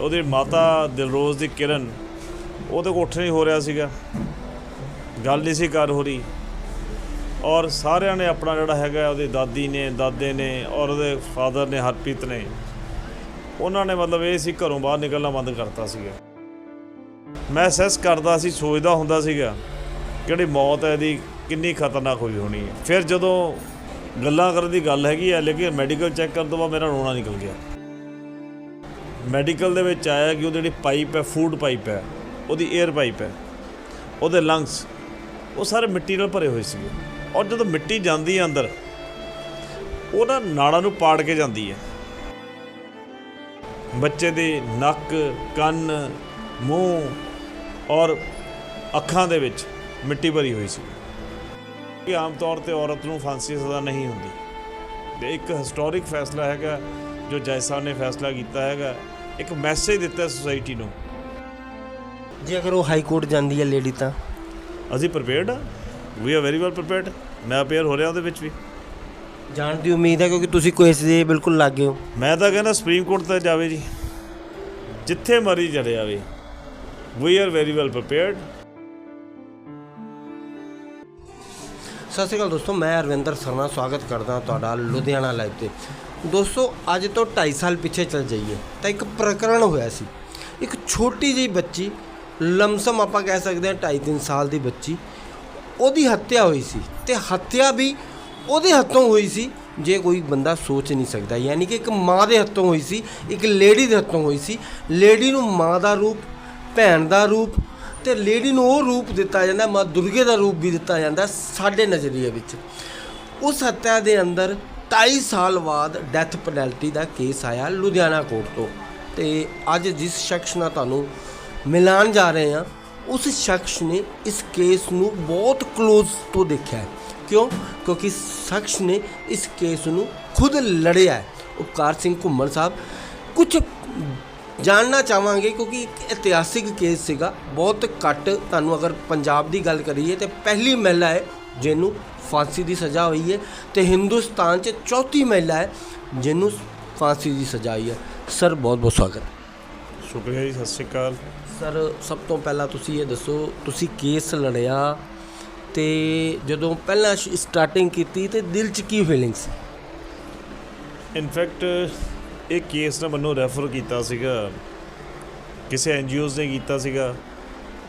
ਉਹਦੀ ਮਾਤਾ ਦਿਲਰੋਜ਼ ਦੀ ਕਿਰਨ ਉਹਦੇ ਕੋਲ ਉੱਠ ਨਹੀਂ ਹੋ ਰਿਹਾ ਸੀਗਾ। ਗੱਲ ਨਹੀਂ ਸੀ ਕਰ ਹੋ ਰਹੀ। ਔਰ ਸਾਰਿਆਂ ਨੇ ਆਪਣਾ ਜਿਹੜਾ ਹੈਗਾ, ਉਹਦੀ ਦਾਦੀ ਨੇ, ਦਾਦੇ ਨੇ ਔਰ ਉਹਦੇ ਫਾਦਰ ਨੇ, ਹਰਪ੍ਰੀਤ ਨੇ, ਉਹਨਾਂ ਨੇ ਮਤਲਬ ਇਹ ਸੀ ਘਰੋਂ ਬਾਹਰ ਨਿਕਲਣਾ ਬੰਦ ਕਰਤਾ ਸੀਗਾ। ਮੈਂ ਸੈਸ ਕਰਦਾ ਸੀ, ਸੋਚਦਾ ਹੁੰਦਾ ਸੀਗਾ, ਕਿਹੜੀ ਮੌਤ ਹੈ, ਇਹਦੀ ਕਿੰਨੀ ਖਤਰਨਾਕ ਹੋਈ ਹੋਣੀ ਹੈ। ਫਿਰ ਜਦੋਂ ਗੱਲਾਂ ਕਰਨ ਦੀ ਗੱਲ ਹੈਗੀ ਹੈ, ਲੇਕਿਨ ਮੈਡੀਕਲ ਚੈੱਕ ਕਰਨ ਤੋਂ ਬਾਅਦ ਮੇਰਾ ਰੋਣਾ ਨਿਕਲ ਗਿਆ। ਮੈਡੀਕਲ ਦੇ ਵਿੱਚ ਆਇਆ ਕਿ ਉਹਦੀ ਜਿਹੜੀ ਪਾਈਪ ਹੈ, ਫੂਡ ਪਾਈਪ ਹੈ, ਉਹਦੀ 에ਅਰ ਪਾਈਪ ਹੈ, ਉਹਦੇ ਲੰਗਸ ਉਹ ਸਾਰੇ ਮਿੱਟੀ ਨਾਲ ਭਰੇ ਹੋਏ ਸੀਗੇ। ਔਰ ਜਦੋਂ ਮਿੱਟੀ ਜਾਂਦੀ ਹੈ ਅੰਦਰ ਉਹਨਾਂ ਨਾ ਨਾੜਾਂ ਨੂੰ ਪਾੜ ਕੇ ਜਾਂਦੀ ਹੈ। ਬੱਚੇ ਦੇ ਨੱਕ, ਕੰਨ, ਮੂੰਹ ਔਰ ਅੱਖਾਂ ਦੇ ਵਿੱਚ ਮਿੱਟੀ ਭਰੀ ਹੋਈ ਸੀ। ਕਿ ਆਮ ਤੌਰ ਤੇ ਔਰਤ ਨੂੰ ਫਾਂਸੀ ਸਜ਼ਾ ਨਹੀਂ ਹੁੰਦੀ। ਤੇ ਇੱਕ ਹਿਸਟੋਰਿਕ ਫੈਸਲਾ ਹੈਗਾ, ਜੋ ਜੱਜ ਸਾਹਿਬ ਨੇ ਫੈਸਲਾ ਕੀਤਾ ਹੈਗਾ ਇੱਕ ਮੈਸੇਜ ਦਿੱਤਾ ਸੋਸਾਇਟੀ ਨੂੰ। ਜੇ ਅਗਰ ਉਹ ਹਾਈ ਕੋਰਟ ਜਾਂਦੀ ਹੈ ਲੇਡੀ ਤਾਂ? ਅਸੀਂ ਪ੍ਰੀਪੇਅਰਡ ਆ we are very well prepared ਮੈਂ ਅਪੀਅਰ ਹੋ ਰਿਹਾ ਉਹਦੇ ਵਿੱਚ ਵੀ। ਜਾਣ ਦੀ ਉਮੀਦ ਹੈ ਕਿਉਂਕਿ ਤੁਸੀਂ ਕੋਈ ਇਸ ਦੇ ਬਿਲਕੁਲ ਲਾਗੇ ਹੋ। ਮੈਂ ਤਾਂ ਕਹਿੰਦਾ ਸੁਪਰੀਮ ਕੋਰਟ ਤੇ ਜਾਵੇ ਜੀ। ਜਿੱਥੇ ਮਰਜ਼ੀ ਚਲੇ ਜਾਵੇ। We are very well prepared ਸਤਿ ਸ਼੍ਰੀ ਅਕਾਲ ਦੋਸਤੋ ਮੈਂ ਅਰਵਿੰਦਰ ਸਰਨਾ। ਸਵਾਗਤ ਕਰਦਾ ਤੁਹਾਡਾ ਲੁਧਿਆਣਾ ਲਾਈਵ ਤੇ। ਦੋਸਤੋ, ਅੱਜ ਤੋਂ 2.5 ਸਾਲ ਪਿੱਛੇ ਚਲ ਜਾਈਏ। ਤਾਂ ਇੱਕ ਪ੍ਰਕਰਣ ਹੋਇਆ ਸੀ। ਇੱਕ ਛੋਟੀ ਜਿਹੀ ਬੱਚੀ, ਲਮਸਮ ਆਪਾਂ ਕਹਿ ਸਕਦੇ ਹਾਂ 2.5-3 ਸਾਲ ਦੀ ਬੱਚੀ, ਉਹਦੀ ਹੱਤਿਆ ਹੋਈ ਸੀ। ਤੇ ਹੱਤਿਆ ਵੀ ਉਹਦੇ ਹੱਥੋਂ ਹੋਈ ਸੀ, ਜੇ ਕੋਈ ਬੰਦਾ ਸੋਚ ਨਹੀਂ ਸਕਦਾ। ਯਾਨੀ ਕਿ ਇੱਕ ਮਾਂ ਦੇ ਹੱਥੋਂ ਹੋਈ ਸੀ, ਇੱਕ ਲੇਡੀ ਦੇ ਹੱਥੋਂ ਹੋਈ ਸੀ। ਲੇਡੀ ਨੂੰ ਮਾਂ ਦਾ ਰੂਪ, ਭੈਣ ਦਾ ਰੂਪ ਤੇ ਲੇਡੀ ਨੂੰ ਉਹ ਰੂਪ ਦਿੱਤਾ ਜਾਂਦਾ, ਮਾਂ ਦੁਰਗੇ ਦਾ ਰੂਪ ਵੀ ਦਿੱਤਾ ਜਾਂਦਾ ਸਾਡੇ ਨਜ਼ਰੀਏ ਵਿੱਚ। ਉਸ ਹੱਤਿਆ ਦੇ ਅੰਦਰ 2.5 ਸਾਲ ਬਾਅਦ ਡੈਥ ਪੈਨਲਟੀ ਦਾ ਕੇਸ ਆਇਆ ਲੁਧਿਆਣਾ ਕੋਰਟ ਤੋਂ। ਤੇ ਅੱਜ ਜਿਸ ਸ਼ਖਸ ਨਾਲ ਤੁਹਾਨੂੰ ਮਿਲਾਨ ਜਾ ਰਹੇ ਹਾਂ, ਉਸ ਸ਼ਖਸ ਨੇ ਇਸ ਕੇਸ ਨੂੰ ਬਹੁਤ ক্লোਜ਼ ਤੋਂ ਦੇਖਿਆ ਹੈ। ਕਿਉਂ? ਕਿਉਂਕਿ ਸ਼ਖਸ ਨੇ ਇਸ ਕੇਸ ਨੂੰ ਖੁਦ ਲੜਿਆ ਹੈ। ਉਪਕਾਰ ਸਿੰਘ ਘੁੰਮਣ ਸਾਹਿਬ ਕੁਝ ਜਾਣਨਾ ਚਾਹਾਂਗੇ ਕਿਉਂਕਿ ਇੱਕ ਇਤਿਹਾਸਿਕ ਕੇਸ ਸੀਗਾ, ਬਹੁਤ ਘੱਟ। ਤੁਹਾਨੂੰ ਅਗਰ ਪੰਜਾਬ ਦੀ ਗੱਲ ਕਰੀਏ ਤੇ ਪਹਿਲੀ ਮਹਿਲਾ ਹੈ ਜਿਹਨੂੰ ਫਾਂਸੀ ਦੀ ਸਜ਼ਾ ਹੋਈ ਹੈ ਤੇ ਹਿੰਦੁਸਤਾਨ 'ਚ ਚੌਥੀ ਮਹਿਲਾ ਹੈ ਜਿਹਨੂੰ ਫਾਂਸੀ ਦੀ ਸਜ਼ਾ ਹੋਈ ਹੈ। ਸਰ ਬਹੁਤ ਬਹੁਤ ਸਵਾਗਤ। ਸ਼ੁਕਰੀਆ ਜੀ ਸਤਿ ਸ਼੍ਰੀ ਅਕਾਲ। ਸਰ ਸਭ ਤੋਂ ਪਹਿਲਾਂ ਤੁਸੀਂ ਇਹ ਦੱਸੋ ਤੁਸੀਂ ਕੇਸ ਲੜਿਆ ਤੇ ਜਦੋਂ ਪਹਿਲਾਂ ਸਟਾਰਟਿੰਗ ਕੀਤੀ ਤੇ ਦਿਲ 'ਚ ਕੀ ਫੀਲਿੰਗ ਸੀ? ਇਨਫੈਕਟ ਇਹ ਕੇਸ ਨਾ ਮੈਨੂੰ ਰੈਫਰ ਕੀਤਾ ਸੀਗਾ। ਕਿਸੇ ਐਨਜੀਓਜ਼ ਨੇ ਕੀਤਾ ਸੀਗਾ।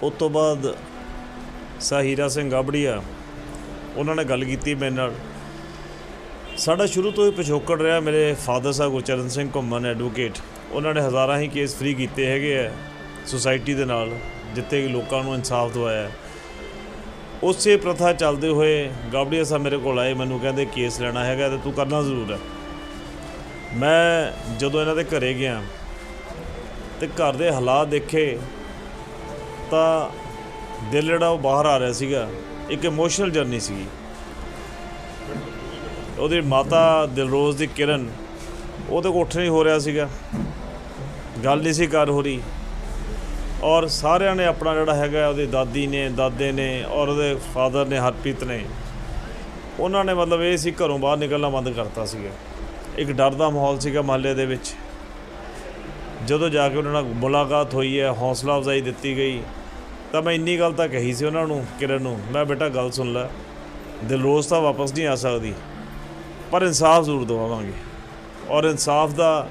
ਉਸ ਤੋਂ ਬਾਅਦ ਸਾਹੀਰਾ ਸਿੰਘ ਗਾਬੜੀਆ ਉਹਨਾਂ ਨੇ ਗੱਲ ਕੀਤੀ ਮੇਰੇ ਨਾਲ। ਸਾਡਾ ਸ਼ੁਰੂ ਤੋਂ ਹੀ ਪਿਛੋਕੜ ਰਿਹਾ, ਮੇਰੇ ਫਾਦਰ ਸਾਹਿਬ ਗੁਰਚਰਨ ਸਿੰਘ ਘੁੰਮਣ ਐਡਵੋਕੇਟ ਉਹਨਾਂ ਨੇ ਹਜ਼ਾਰਾਂ ਹੀ ਕੇਸ ਫ੍ਰੀ ਕੀਤੇ ਹੈਗੇ ਆ ਸੁਸਾਇਟੀ ਦੇ ਨਾਲ, ਜਿੱਥੇ ਕਿ ਲੋਕਾਂ ਨੂੰ ਇਨਸਾਫ ਦਵਾਇਆ। ਉਸੇ ਪ੍ਰਥਾ ਚੱਲਦੇ ਹੋਏ ਗਾਬੜੀਆ ਸਾਹਿਬ ਮੇਰੇ ਕੋਲ ਆਏ, ਮੈਨੂੰ ਕਹਿੰਦੇ ਕੇਸ ਲੈਣਾ ਹੈਗਾ ਤੇ ਤੂੰ ਕਰਨਾ ਜ਼ਰੂਰ ਹੈ ਮੈਂ ਜਦੋਂ ਇਹਨਾਂ ਦੇ ਘਰੇ ਗਿਆ ਤੇ ਘਰ ਦੇ ਹਾਲਾਤ ਦੇਖੇ ਤਾਂ ਦਿਲ ਜਿਹੜਾ ਉਹ ਬਾਹਰ ਆ ਰਿਹਾ ਸੀਗਾ। ਇੱਕ ਇਮੋਸ਼ਨਲ ਜਰਨੀ ਸੀਗੀ। ਉਹਦੀ ਮਾਤਾ ਦਿਲਰੋਜ਼ ਦੀ ਕਿਰਨ ਉਹਦੇ ਕੋਲ ਉੱਠ ਨਹੀਂ ਹੋ ਰਿਹਾ ਸੀਗਾ। ਗੱਲ ਨਹੀਂ ਸੀ ਕਰ ਹੋ ਰਹੀ। ਔਰ ਸਾਰਿਆਂ ਨੇ ਆਪਣਾ ਜਿਹੜਾ ਹੈਗਾ ਉਹਦੀ ਦਾਦੀ ਨੇ, ਦਾਦੇ ਨੇ ਔਰ ਉਹਦੇ ਫਾਦਰ ਨੇ ਹਰਪ੍ਰੀਤ ਨੇ, ਉਹਨਾਂ ਨੇ ਮਤਲਬ ਇਹ ਸੀ ਘਰੋਂ ਬਾਹਰ ਨਿਕਲਣਾ ਬੰਦ ਕਰਤਾ ਸੀਗਾ। ਇੱਕ ਡਰ ਦਾ ਮਾਹੌਲ ਸੀਗਾ ਮਹੱਲੇ ਦੇ ਵਿੱਚ। ਜਦੋਂ ਜਾ ਕੇ ਉਹਨਾਂ ਨਾਲ ਮੁਲਾਕਾਤ ਹੋਈ ਹੈ, ਹੌਸਲਾ ਅਫਜ਼ਾਈ ਦਿੱਤੀ ਗਈ ਤਾਂ ਮੈਂ ਇੰਨੀ ਗੱਲ ਤਾਂ ਕਹੀ ਸੀ ਉਹਨਾਂ ਨੂੰ, ਕਿਰਨ ਨੂੰ, ਮੈਂ ਬੇਟਾ ਗੱਲ ਸੁਣ ਲੈ। ਦਿਲਰੋਜ਼ ਤਾਂ ਵਾਪਸ ਨਹੀਂ ਆ ਸਕਦੀ, ਪਰ ਇਨਸਾਫ ਜ਼ਰੂਰ ਦਵਾਵਾਂਗੇ। ਔਰ ਇਨਸਾਫ ਦਾ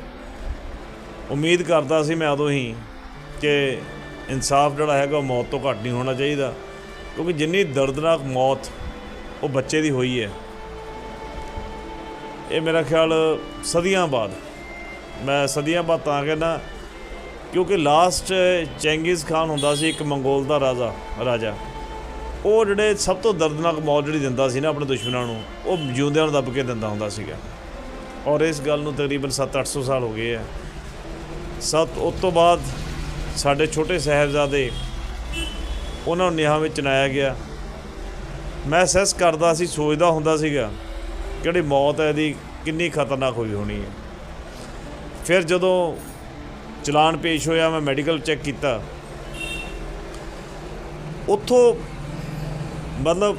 ਉਮੀਦ ਕਰਦਾ ਸੀ ਮੈਂ ਉਦੋਂ ਹੀ ਕਿ ਇਨਸਾਫ ਜਿਹੜਾ ਹੈਗਾ ਉਹ ਮੌਤ ਤੋਂ ਘੱਟ ਨਹੀਂ ਹੋਣਾ ਚਾਹੀਦਾ, ਕਿਉਂਕਿ ਜਿੰਨੀ ਦਰਦਨਾਕ ਮੌਤ ਉਹ ਬੱਚੇ ਦੀ ਹੋਈ ਹੈ, ਇਹ ਮੇਰਾ ਖਿਆਲ ਸਦੀਆਂ ਬਾਅਦ, ਮੈਂ ਸਦੀਆਂ ਬਾਅਦ ਤਾਂ ਕਹਿੰਦਾ ਕਿਉਂਕਿ ਲਾਸਟ ਚੰਗਿਜ਼ ਖਾਨ ਹੁੰਦਾ ਸੀ ਇੱਕ ਮੰਗੋਲ ਦਾ ਰਾਜਾ ਰਾਜਾ। ਉਹ ਜਿਹੜੇ ਸਭ ਤੋਂ ਦਰਦਨਾਕ ਮੌਤ ਜਿਹੜੀ ਦਿੰਦਾ ਸੀ ਨਾ ਆਪਣੇ ਦੁਸ਼ਮਣਾਂ ਨੂੰ, ਉਹ ਜਿਉਂਦਿਆਂ ਨੂੰ ਦੱਬ ਕੇ ਦਿੰਦਾ ਹੁੰਦਾ ਸੀਗਾ। ਔਰ ਇਸ ਗੱਲ ਨੂੰ ਤਕਰੀਬਨ 7-800 ਸਾਲ ਹੋ ਗਏ ਆ। ਸਤ, ਉਸ ਤੋਂ ਬਾਅਦ ਸਾਡੇ ਛੋਟੇ ਸਾਹਿਬਜ਼ਾਦੇ, ਉਹਨਾਂ ਨੂੰ ਨਿਆਂ ਵਿੱਚ ਚਨਾਇਆ ਗਿਆ। ਮੈਂ ਸੈਸ ਕਰਦਾ ਸੀ, ਸੋਚਦਾ ਹੁੰਦਾ ਸੀਗਾ ਕਿਹੜੀ ਮੌਤ ਹੈ ਇਹਦੀ ਕਿੰਨੀ ਖਤਰਨਾਕ ਹੋਈ ਹੋਣੀ ਹੈ। ਫਿਰ ਜਦੋਂ ਚਲਾਨ ਪੇਸ਼ ਹੋਇਆ ਮੈਂ ਮੈਡੀਕਲ ਚੈੱਕ ਕੀਤਾ। ਉੱਥੋਂ ਮਤਲਬ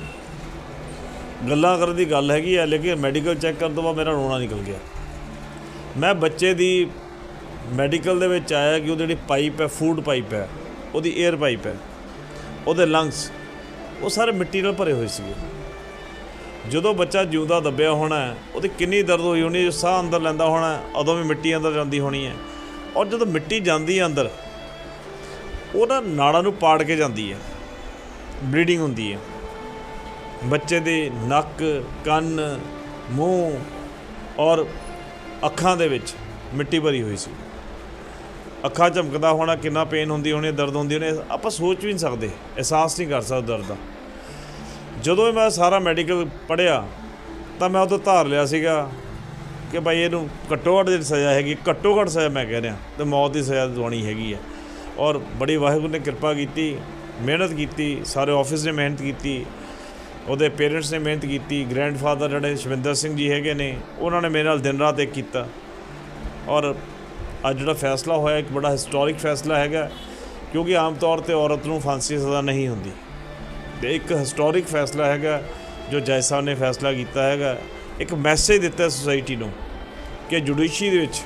ਗੱਲਾਂ ਕਰਨ ਦੀ ਗੱਲ ਹੈਗੀ ਆ ਲੇਕਿਨ ਮੈਡੀਕਲ ਚੈੱਕ ਕਰਨ ਤੋਂ ਬਾਅਦ ਮੇਰਾ ਰੋਣਾ ਨਿਕਲ ਗਿਆ। ਮੈਂ ਬੱਚੇ ਦੀ ਮੈਡੀਕਲ ਦੇ ਵਿੱਚ ਆਇਆ ਕਿ ਉਹਦੀ ਜਿਹੜੀ ਪਾਈਪ ਹੈ ਫੂਡ ਪਾਈਪ ਹੈ ਉਹਦੀ 에ਅਰ ਪਾਈਪ ਹੈ ਉਹਦੇ ਲੰਗਸ ਉਹ ਸਾਰੇ ਮਿੱਟੀ ਨਾਲ ਭਰੇ ਹੋਏ ਸੀਗੇ। ਜਦੋਂ ਬੱਚਾ ਜਿਉਂਦਾ ਦੱਬਿਆ ਹੋਣਾ ਹੈ, ਉਹਦੀ ਕਿੰਨੀ ਦਰਦ ਹੋਈ ਹੋਣੀ ਜੋ ਸਾਹ ਅੰਦਰ ਲੈਂਦਾ ਹੋਣਾ ਉਦੋਂ ਵੀ ਮਿੱਟੀ ਅੰਦਰ ਜਾਂਦੀ ਹੋਣੀ ਹੈ। ਔਰ ਜਦੋਂ ਮਿੱਟੀ ਜਾਂਦੀ ਹੈ ਅੰਦਰ ਉਹ ਨਾੜਾਂ ਨੂੰ ਪਾੜ ਕੇ ਜਾਂਦੀ ਹੈ। ਬਲੀਡਿੰਗ ਹੁੰਦੀ ਹੈ। ਬੱਚੇ ਦੇ ਨੱਕ, ਕੰਨ, ਮੂੰਹ ਔਰ ਅੱਖਾਂ ਦੇ ਵਿੱਚ ਮਿੱਟੀ ਭਰੀ ਹੋਈ ਸੀ। ਅੱਖਾਂ ਚਮਕਦਾ ਹੋਣਾ, ਕਿੰਨਾ ਪੇਨ ਹੁੰਦੀ ਹੋਣੀ, ਦਰਦ ਹੁੰਦੀ ਹੋਣੀ, ਆਪਾਂ ਸੋਚ ਵੀ ਨਹੀਂ ਸਕਦੇ, ਅਹਿਸਾਸ ਨਹੀਂ ਕਰ ਸਕਦੇ ਦਰਦ ਦਾ। ਜਦੋਂ ਮੈਂ ਸਾਰਾ ਮੈਡੀਕਲ ਪੜਿਆ ਤਾਂ ਮੈਂ ਉਦੋਂ ਧਾਰ ਲਿਆ ਸੀਗਾ ਕਿ ਭਾਈ ਇਹਨੂੰ ਘੱਟੋ ਘੱਟ ਜਿਹੜੀ ਸਜ਼ਾ ਹੈਗੀ, ਘੱਟੋ ਘੱਟ ਸਜ਼ਾ ਮੈਂ ਕਹਿ ਰਿਹਾ, ਤੇ ਮੌਤ ਦੀ ਸਜ਼ਾ ਦਵਾਉਣੀ ਹੈਗੀ ਹੈ ਔਰ ਬੜੀ ਵਾਹਿਗੁਰੂ ਨੇ ਕਿਰਪਾ ਕੀਤੀ, ਮਿਹਨਤ ਕੀਤੀ, ਸਾਰੇ ਆਫਿਸ ਨੇ ਮਿਹਨਤ ਕੀਤੀ, ਉਹਦੇ ਪੇਰੈਂਟਸ ਨੇ ਮਿਹਨਤ ਕੀਤੀ ਗ੍ਰੈਂਡਫਾਦਰ ਜਿਹੜੇ ਸ਼ਵਿੰਦਰ ਸਿੰਘ ਜੀ ਹੈਗੇ ਨੇ, ਉਹਨਾਂ ਨੇ ਮੇਰੇ ਨਾਲ ਦਿਨ ਰਾਤ ਇੱਕ ਕੀਤਾ। ਔਰ ਅੱਜ ਜਿਹੜਾ ਫੈਸਲਾ ਹੋਇਆ, ਇੱਕ ਬੜਾ ਹਿਸਟੋਰਿਕ ਫੈਸਲਾ ਹੈਗਾ, ਕਿਉਂਕਿ ਆਮ ਤੌਰ ਤੇ ਔਰਤ ਨੂੰ ਫਾਂਸੀ ਸਜ਼ਾ ਨਹੀਂ ਹੁੰਦੀ। ਤੇ ਇੱਕ ਹਿਸਟੋਰਿਕ ਫੈਸਲਾ ਹੈਗਾ, ਜੋ ਜੱਜ ਸਾਹਿਬ ਨੇ ਫੈਸਲਾ ਕੀਤਾ ਹੈਗਾ ਇੱਕ ਮੈਸੇਜ ਦਿੱਤਾ ਸੋਸਾਇਟੀ ਨੂੰ ਕਿ ਜੁਡੀਸ਼ਰੀ ਦੇ ਵਿੱਚ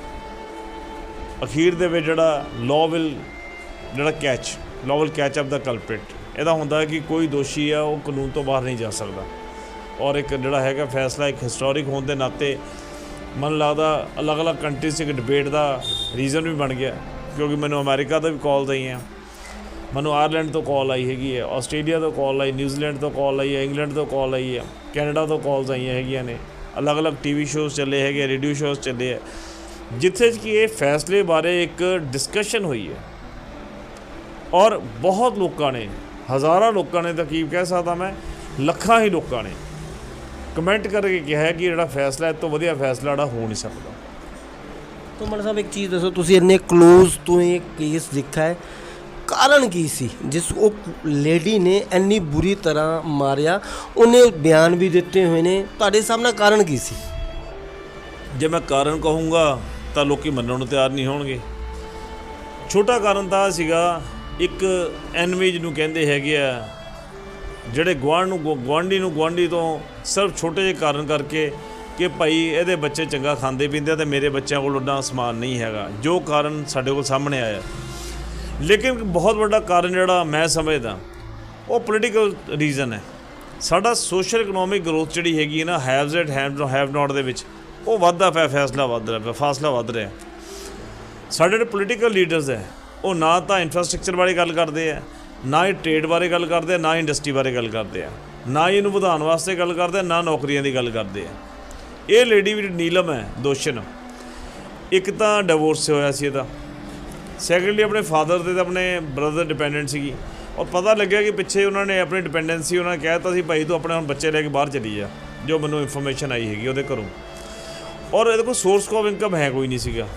ਅਖੀਰ ਦੇ ਵਿੱਚ ਜਿਹੜਾ ਲਾਅ ਵਿਲ ਜਿਹੜਾ catch law will catch up the culprit ਇਹਦਾ ਹੁੰਦਾ ਹੈ ਕਿ ਕੋਈ ਦੋਸ਼ੀ ਆ, ਉਹ ਕਾਨੂੰਨ ਤੋਂ ਬਾਹਰ ਨਹੀਂ ਜਾ ਸਕਦਾ। ਔਰ ਇੱਕ ਜਿਹੜਾ ਹੈਗਾ ਫੈਸਲਾ ਇੱਕ ਹਿਸਟੋਰਿਕ ਹੋਣ ਦੇ ਨਾਤੇ ਮਨ ਲੱਗਦਾ ਅਲੱਗ-ਅਲੱਗ ਕੰਟਰੀਜ਼ 'ਚ ਇੱਕ ਡਿਬੇਟ ਦਾ ਰੀਜ਼ਨ ਵੀ ਬਣ ਗਿਆ, ਕਿਉਂਕਿ ਮੈਨੂੰ ਅਮਰੀਕਾ ਤੋਂ ਵੀ ਕਾਲ ਆਈਆਂ। ਮੈਨੂੰ ਆਇਰਲੈਂਡ ਤੋਂ ਕਾਲ ਆਈ ਹੈਗੀ ਹੈ ਆਸਟ੍ਰੇਲੀਆ ਤੋਂ ਕਾਲ ਆਈ ਨਿਊਜ਼ੀਲੈਂਡ ਤੋਂ ਕਾਲ ਆਈ ਹੈ ਇੰਗਲੈਂਡ ਤੋਂ ਕਾਲ ਆਈ ਹੈ ਕੈਨੇਡਾ ਤੋਂ ਕਾਲਸ ਆਈਆਂ ਹੈਗੀਆਂ ਨੇ। ਅਲੱਗ-ਅਲੱਗ ਟੀਵੀ ਸ਼ੋਜ਼ ਚੱਲੇ ਹੈਗੇ ਰੇਡੀਓ ਸ਼ੋਜ਼ ਚੱਲੇ ਹੈ ਜਿੱਥੇ ਕਿ ਇਹ ਫੈਸਲੇ ਬਾਰੇ ਇੱਕ ਡਿਸਕਸ਼ਨ ਹੋਈ ਹੈ। ਔਰ ਬਹੁਤ ਲੋਕਾਂ ਨੇ, ਹਜ਼ਾਰਾਂ ਲੋਕਾਂ ਨੇ ਤਾਂ ਕੀ ਕਹਿ ਸਕਦਾ ਮੈਂ, ਲੱਖਾਂ ਹੀ ਲੋਕਾਂ ਨੇ ਕਮੈਂਟ ਕਰਕੇ ਕਿਹਾ ਹੈ ਕਿ ਜਿਹੜਾ ਫੈਸਲਾ, ਇਹ ਤੋਂ ਵਧੀਆ ਫੈਸਲਾ ਜਿਹੜਾ ਹੋ ਨਹੀਂ ਸਕਦਾ। ਤੋਂ ਸਾਹਿਬ ਇੱਕ ਚੀਜ਼ ਦੱਸੋ, ਤੁਸੀਂ ਇੰਨੇ ক্লোਜ਼ ਤੋਂ ਇਹ ਕੇਸ ਦੇਖਿਆ ਹੈ ਕਾਰਨ ਕੀ ਸੀ? ਜਿਸ ਉਹ ਲੇਡੀ ਨੇ ਇੰਨੀ ਬੁਰੀ ਤਰ੍ਹਾਂ ਮਾਰਿਆ, ਉਹਨੇ ਬਿਆਨ ਵੀ ਦਿੱਤੇ ਹੋਏ ਨੇ। ਤੁਹਾਡੇ ਸਾਹਮਣੇ ਕਾਰਨ ਕੀ ਸੀ? ਜੇ ਮੈਂ ਕਾਰਨ ਕਹੂੰਗਾ, ਤਾਂ ਲੋਕੀ ਮੰਨਣ ਨੂੰ ਤਿਆਰ ਨਹੀਂ ਹੋਣਗੇ। ਛੋਟਾ ਕਾਰਨ ਤਾਂ ਸੀਗਾ, ਇੱਕ ਐਨਵੇਜ਼ ਨੂੰ ਕਹਿੰਦੇ ਹੈਗੇ ਆ, ਜਿਹੜੇ ਗੁਆਂਢ ਨੂੰ ਗੁ- ਗੁਆਂਢੀ ਨੂੰ ਗੁਆਂਢੀ ਤੋਂ ਸਿਰਫ ਛੋਟੇ ਜਿਹੇ ਕਾਰਨ ਕਰਕੇ ਕਿ ਭਾਈ ਇਹਦੇ ਬੱਚੇ ਚੰਗਾ ਖਾਂਦੇ ਪੀਂਦੇ ਆ ਤੇ ਮੇਰੇ ਬੱਚਿਆਂ ਕੋਲ ਉੱਡਾ ਸਮਾਨ ਨਹੀਂ ਹੈਗਾ। ਜੋ ਕਾਰਨ ਸਾਡੇ ਕੋਲ ਸਾਹਮਣੇ ਆਇਆ। ਲੇਕਿਨ ਬਹੁਤ ਵੱਡਾ ਕਾਰਨ ਜਿਹੜਾ ਮੈਂ ਸਮਝਦਾ, ਉਹ ਪੋਲੀਟੀਕਲ ਰੀਜ਼ਨ ਹੈ। ਸਾਡਾ ਸੋਸ਼ਲ ਇਕਨੋਮਿਕ ਗਰੋਥ ਜਿਹੜੀ ਹੈਗੀ ਹੈ ਨਾ haves and have have not ਦੇ ਵਿੱਚ, ਉਹ ਵੱਧਦਾ ਪਿਆ, ਫੈਸਲਾ ਵੱਧ ਰਿਹਾ ਫਾਸਲਾ ਵੱਧ ਰਿਹਾ। ਸਾਡੇ ਜਿਹੜੇ ਪੋਲੀਟੀਕਲ ਲੀਡਰਸ ਹੈ, ਉਹ ਨਾ ਤਾਂ ਇਨਫਰਾਸਟ੍ਰਕਚਰ ਬਾਰੇ ਗੱਲ ਕਰਦੇ ਆ, ਨਾ ਹੀ ਟ੍ਰੇਡ ਬਾਰੇ ਗੱਲ ਕਰਦੇ ਆ, ਨਾ ਇੰਡਸਟਰੀ ਬਾਰੇ ਗੱਲ ਕਰਦੇ ਆ, ਨਾ ਇਹਨੂੰ ਵਧਾਉਣ ਵਾਸਤੇ ਗੱਲ ਕਰਦੇ ਆ, ਨਾ ਨੌਕਰੀਆਂ ਦੀ ਗੱਲ ਕਰਦੇ ਆ। ਇਹ ਲੇਡੀ ਵੀ ਨੀਲਮ ਹੈ ਦੋਸ਼ਨ ਇੱਕ ਤਾਂ ਡਿਵੋਰਸ ਹੋਇਆ ਸੀ ਇਹਦਾ। ਸੈਕੰਡਲੀ ਆਪਣੇ ਫਾਦਰ ਦੇ ਤਾਂ ਆਪਣੇ ਬ੍ਰਦਰ ਡਿਪੈਂਡੈਂਟ ਸੀਗੀ। ਔਰ ਪਤਾ ਲੱਗਿਆ ਕਿ ਪਿੱਛੇ ਉਹਨਾਂ ਨੇ ਆਪਣੀ ਡਿਪੈਂਡੈਂਸੀ ਉਹਨਾਂ ਨੇ ਕਹਿਤਾ ਸੀ, ਭਾਈ ਤੂੰ ਆਪਣੇ ਹੁਣ ਬੱਚੇ ਲੈ ਕੇ ਬਾਹਰ ਚਲੀ ਜਾ, ਜੋ ਮੈਨੂੰ ਇਨਫੋਰਮੇਸ਼ਨ ਆਈ ਹੈਗੀ ਉਹਦੇ ਘਰੋਂ। ਔਰ ਇਹਦੇ ਕੋਲ ਸੋਰਸ ਆਫ ਇਨਕਮ ਹੈ ਕੋਈ ਨਹੀਂ ਸੀਗਾ,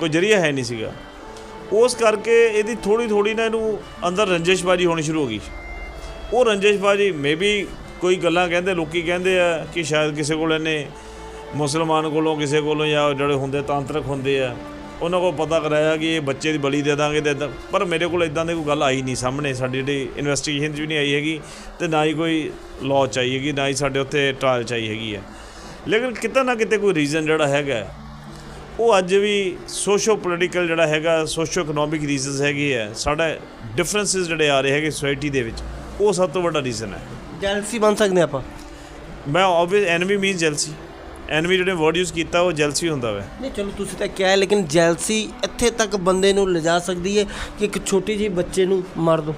ਕੋਈ ਜਰੀਆ ਹੈ ਨਹੀਂ ਸੀਗਾ। ਉਸ ਕਰਕੇ ਇਹਦੀ ਥੋੜੀ ਥੋੜੀ ਨਾ ਇਹਨੂੰ ਅੰਦਰ ਰੰਜਿਸ਼ਬਾਜੀ ਹੋਣੀ ਸ਼ੁਰੂ ਹੋ ਗਈ। ਉਹ ਰੰਜਿਸ਼ਬਾਜੀ ਮੇਬੀ ਕੋਈ ਗੱਲਾਂ ਕਹਿੰਦੇ, ਲੋਕੀ ਕਹਿੰਦੇ ਆ ਕਿ ਸ਼ਾਇਦ ਕਿਸੇ ਕੋਲ ਇਹਨੇ ਮੁਸਲਮਾਨ ਕੋਲੋਂ, ਕਿਸੇ ਕੋਲੋਂ ਜਾਂ ਜਿਹੜੇ ਹੁੰਦੇ ਤਾਂਤਰਿਕ ਹੁੰਦੇ ਆ ਉਹਨਾਂ ਕੋਲ ਪਤਾ ਕਰਾਇਆ ਕਿ ਇਹ ਬੱਚੇ ਦੀ ਬਲੀ ਦੇ ਦਾਂਗੇ ਤੇ ਪਰ ਮੇਰੇ ਕੋਲ ਇਦਾਂ ਦੀ ਕੋਈ ਗੱਲ ਆਈ ਨਹੀਂ ਸਾਹਮਣੇ। ਸਾਡੀ ਜਿਹੜੀ ਇਨਵੈਸਟੀਗੇਸ਼ਨ 'ਚ ਵੀ ਨਹੀਂ ਆਈ ਹੈਗੀ ਤੇ ਨਾ ਹੀ ਕੋਈ ਲਾਅ ਚਾਹੀ ਹੈਗੀ ਨਾ ਹੀ ਸਾਡੇ ਉੱਥੇ ਟ੍ਰਾਇਲ ਚਾਹੀ ਹੈਗੀ ਹੈ। ਲੇਕਿਨ ਕਿਤੇ ਨਾ ਕਿਤੇ ਕੋਈ ਰੀਜ਼ਨ ਜਿਹੜਾ ਹੈਗਾ ਉਹ ਅੱਜ ਵੀ ਸੋਸ਼ੋ ਪੋਲੀਟੀਕਲ ਜਿਹੜਾ ਹੈਗਾ ਸੋਸ਼ੋ ਇਕਨੋਮਿਕ ਰੀਜ਼ਨਸ ਹੈਗੇ ਆ ਸਾਡਾ ਡਿਫਰੈਂਸਸ ਜਿਹੜੇ ਆ ਰਹੇ ਹੈਗੇ ਸੋਸਾਇਟੀ ਦੇ ਵਿੱਚ ਉਹ ਸਭ ਤੋਂ ਵੱਡਾ ਰੀਜ਼ਨ ਹੈ। ਜੈਲਸੀ ਬਣ ਸਕਦੇ ਆਪਾਂ? ਮੈਂ obvious enemy means jealousy enemy ਜਿਹੜੇ ਵਰਡ ਯੂਜ਼ ਕੀਤਾ ਉਹ ਜੈਲਸੀ ਹੁੰਦਾ ਵਾ। ਨਹੀਂ ਚਲੋ ਤੁਸੀਂ ਤਾਂ ਕਿਹਾ ਲੇਕਿਨ ਜੈਲਸੀ ਇੱਥੇ ਤੱਕ ਬੰਦੇ ਨੂੰ ਲਿਜਾ ਸਕਦੀ ਹੈ ਕਿ ਇੱਕ ਛੋਟੀ ਜਿਹੀ ਬੱਚੇ ਨੂੰ ਮਾਰ ਦੋ।